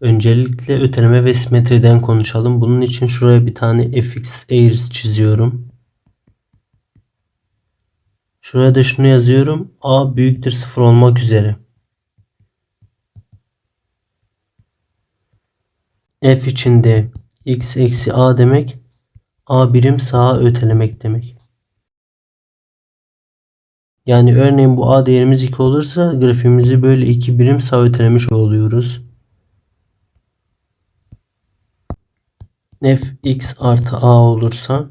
Öncelikle öteleme ve simetriden konuşalım. Bunun için şuraya bir tane fx eğrisi çiziyorum. Şuraya da şunu yazıyorum. a büyüktür 0 olmak üzere. f içinde x eksi a demek a birim sağa ötelemek demek. Yani örneğin bu a değerimiz 2 olursa grafiğimizi böyle 2 birim sağa ötelemiş oluyoruz. F x artı a olursa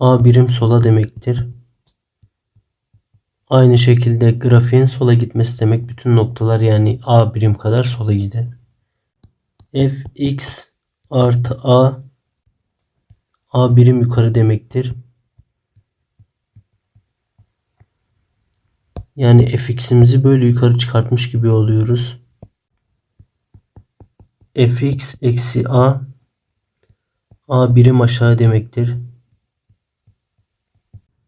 a birim sola demektir. Aynı şekilde grafiğin sola gitmesi demek bütün noktalar yani a birim kadar sola gider. f x artı a a birim yukarı demektir. Yani fx'imizi böyle yukarı çıkartmış gibi oluyoruz. fx eksi a a birim aşağı demektir.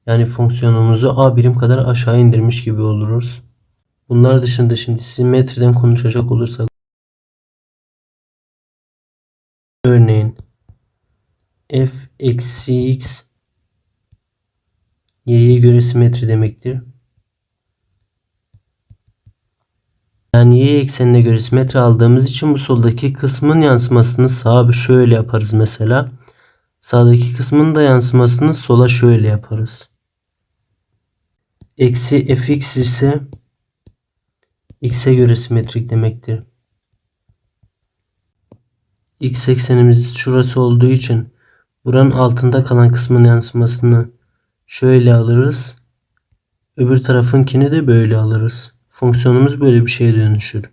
Yani fonksiyonumuzu a birim kadar aşağı indirmiş gibi oluruz. Bunlar dışında şimdi simetriden konuşacak olursak örneğin f eksi x y'ye göre simetri demektir. Yani y eksenine göre simetri aldığımız için bu soldaki kısmın yansımasını sağa şöyle yaparız mesela. Sağdaki kısmın da yansımasını sola şöyle yaparız. Eksi fx ise x'e göre simetrik demektir. x eksenimiz şurası olduğu için buranın altında kalan kısmın yansımasını şöyle alırız. Öbür tarafınkini de böyle alırız. Fonksiyonumuz böyle bir şeye dönüşür.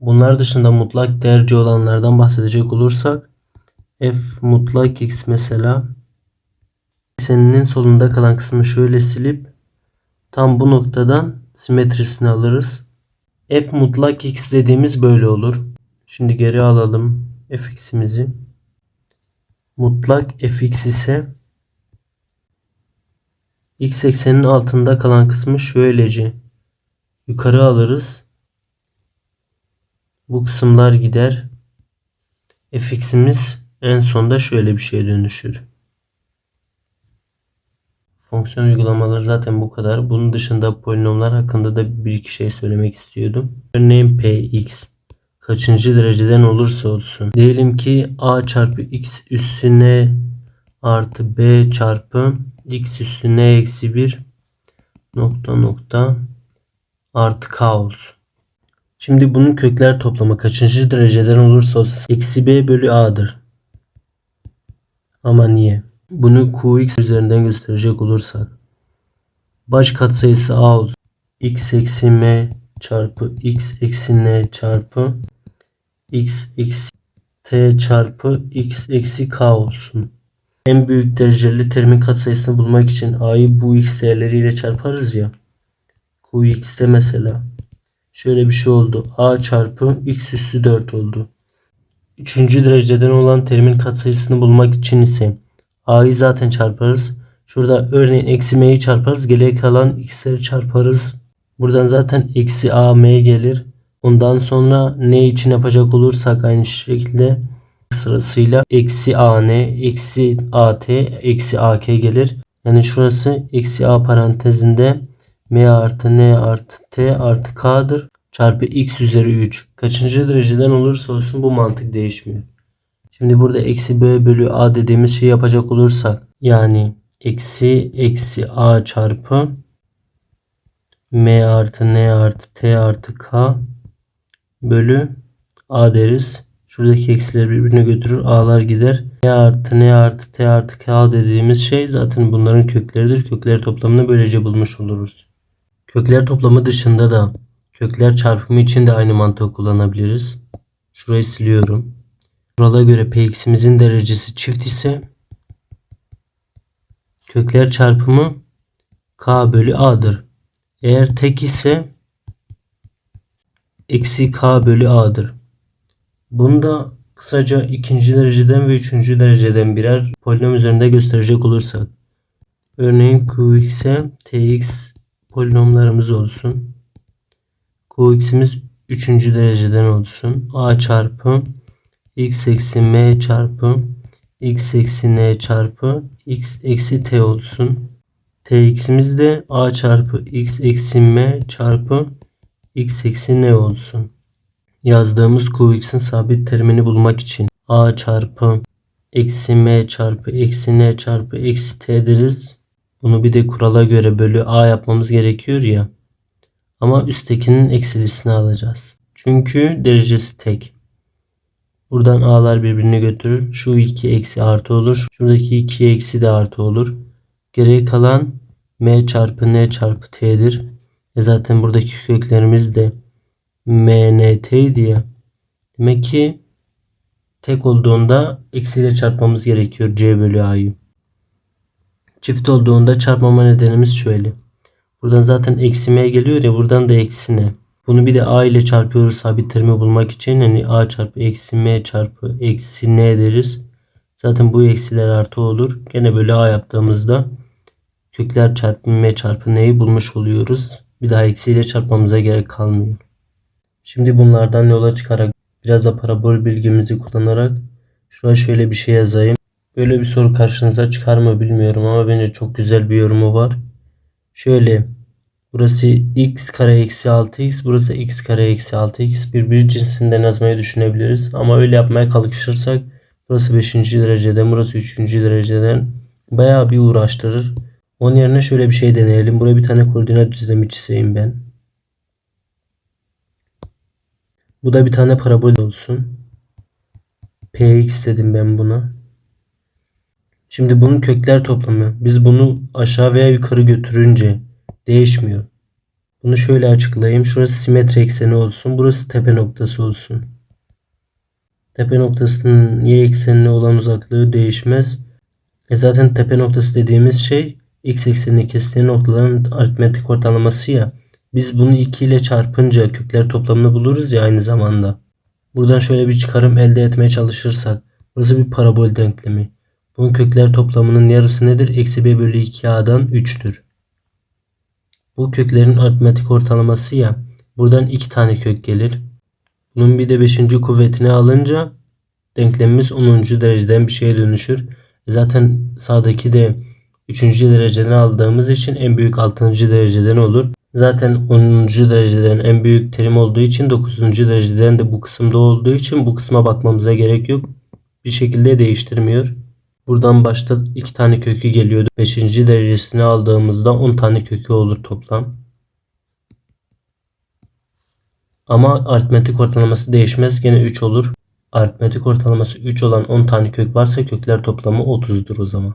Bunlar dışında mutlak değerci olanlardan bahsedecek olursak f mutlak x mesela ekseninin solunda kalan kısmı şöyle silip tam bu noktadan simetrisini alırız. f mutlak x dediğimiz böyle olur. Şimdi geri alalım fx'imizi. Mutlak fx ise x eksenin altında kalan kısmı şöylece yukarı alırız. Bu kısımlar gider. fx'imiz en sonda şöyle bir şeye dönüşür. Fonksiyon uygulamaları zaten bu kadar. Bunun dışında polinomlar hakkında da bir iki şey söylemek istiyordum. Örneğin px kaçıncı dereceden olursa olsun. Diyelim ki a çarpı x üstüne artı b çarpı x üstüne eksi 1 nokta nokta artı k olsun. Şimdi bunun kökler toplamı kaçıncı dereceden olursa olsun eksi b bölü a'dır. Ama niye? Bunu qx üzerinden gösterecek olursak baş katsayısı a olsun. x eksi m çarpı x eksi n çarpı x eksi t çarpı x eksi k olsun. En büyük dereceli terimin katsayısını bulmak için a'yı bu x değerleriyle çarparız ya. Qx'te mesela şöyle bir şey oldu. a çarpı x üssü 4 oldu. Üçüncü dereceden olan terimin katsayısını bulmak için ise a'yı zaten çarparız. Şurada örneğin eksi m'yi çarparız. Geriye kalan x'leri çarparız. Buradan zaten eksi am gelir. Ondan sonra ne için yapacak olursak aynı şekilde sırasıyla eksi an, eksi at, eksi ak gelir. Yani şurası eksi a parantezinde m artı n artı t artı k'dır. Çarpı x üzeri 3. Kaçıncı dereceden olursa olsun bu mantık değişmiyor. Şimdi burada eksi b bölü a dediğimiz şey yapacak olursak yani eksi eksi a çarpı m artı n artı t artı k bölü a deriz. Şuradaki eksiler birbirine götürür. A'lar gider. n artı n artı t artı k dediğimiz şey zaten bunların kökleridir. Kökler toplamını böylece bulmuş oluruz. Kökler toplamı dışında da kökler çarpımı için de aynı mantığı kullanabiliriz. Şurayı siliyorum. Kurala göre px'imizin derecesi çift ise kökler çarpımı k bölü a'dır. Eğer tek ise eksi k bölü a'dır. Bunu da kısaca ikinci dereceden ve üçüncü dereceden birer polinom üzerinde gösterecek olursak. Örneğin qx'e tx polinomlarımız olsun. qx'imiz üçüncü dereceden olsun. A çarpı x eksi m çarpı x eksi n çarpı x eksi t olsun. tx'imiz de a çarpı x eksi m çarpı x eksi n olsun. Yazdığımız qx'in sabit terimini bulmak için a çarpı eksi m çarpı eksi n çarpı eksi t deriz. Bunu bir de kurala göre bölü a yapmamız gerekiyor ya. Ama üsttekinin eksilisini alacağız. Çünkü derecesi tek. Buradan a'lar birbirini götürür. Şu 2 eksi artı olur. Şuradaki 2 eksi de artı olur. Geriye kalan m çarpı n çarpı t'dir. E zaten buradaki köklerimiz de m, n, t'ydi ya. Demek ki tek olduğunda eksiyle çarpmamız gerekiyor c bölü a'yı. Çift olduğunda çarpmama nedenimiz şöyle. Buradan zaten eksi m geliyor ya buradan da eksi n. Bunu bir de a ile çarpıyoruz sabit terimi bulmak için. Hani a çarpı eksi m çarpı eksi n deriz. Zaten bu eksiler artı olur. Gene böyle a yaptığımızda kökler çarpı m çarpı n'yi bulmuş oluyoruz. Bir daha eksiyle çarpmamıza gerek kalmıyor. Şimdi bunlardan yola çıkarak biraz da parabol bilgimizi kullanarak şuraya şöyle bir şey yazayım. Böyle bir soru karşınıza çıkar mı bilmiyorum ama bence çok güzel bir yorumu var. Şöyle burası x kare eksi 6x burası x kare eksi 6x birbiri cinsinden yazmayı düşünebiliriz. Ama öyle yapmaya kalkışırsak burası 5. dereceden burası 3. dereceden bayağı bir uğraştırır. Onun yerine şöyle bir şey deneyelim. Buraya bir tane koordinat düzlemi çizeyim ben. Bu da bir tane parabol olsun. Px dedim ben buna. Şimdi bunun kökler toplamı. Biz bunu aşağı veya yukarı götürünce değişmiyor. Bunu şöyle açıklayayım. Şurası simetri ekseni olsun. Burası tepe noktası olsun. Tepe noktasının y eksenine olan uzaklığı değişmez. E zaten tepe noktası dediğimiz şey x eksenini kestiği noktaların aritmetik ortalaması ya. Biz bunu 2 ile çarpınca kökler toplamını buluruz ya aynı zamanda. Buradan şöyle bir çıkarım elde etmeye çalışırsak. Burası bir parabol denklemi. Bunun kökler toplamının yarısı nedir? Eksi b bölü 2a'dan 3'tür. Bu köklerin aritmetik ortalaması ya. Buradan 2 tane kök gelir. Bunun bir de 5. kuvvetini alınca denklemimiz 10. dereceden bir şeye dönüşür. E zaten sağdaki de 3. dereceden aldığımız için en büyük 6. dereceden olur. Zaten 10. dereceden en büyük terim olduğu için 9. dereceden de bu kısımda olduğu için bu kısma bakmamıza gerek yok. Bir şekilde değiştirmiyor. Buradan başta 2 tane kökü geliyordu. 5. derecesini aldığımızda 10 tane kökü olur toplam. Ama aritmetik ortalaması değişmez. Gene 3 olur. Aritmetik ortalaması 3 olan 10 tane kök varsa kökler toplamı 30'dur o zaman.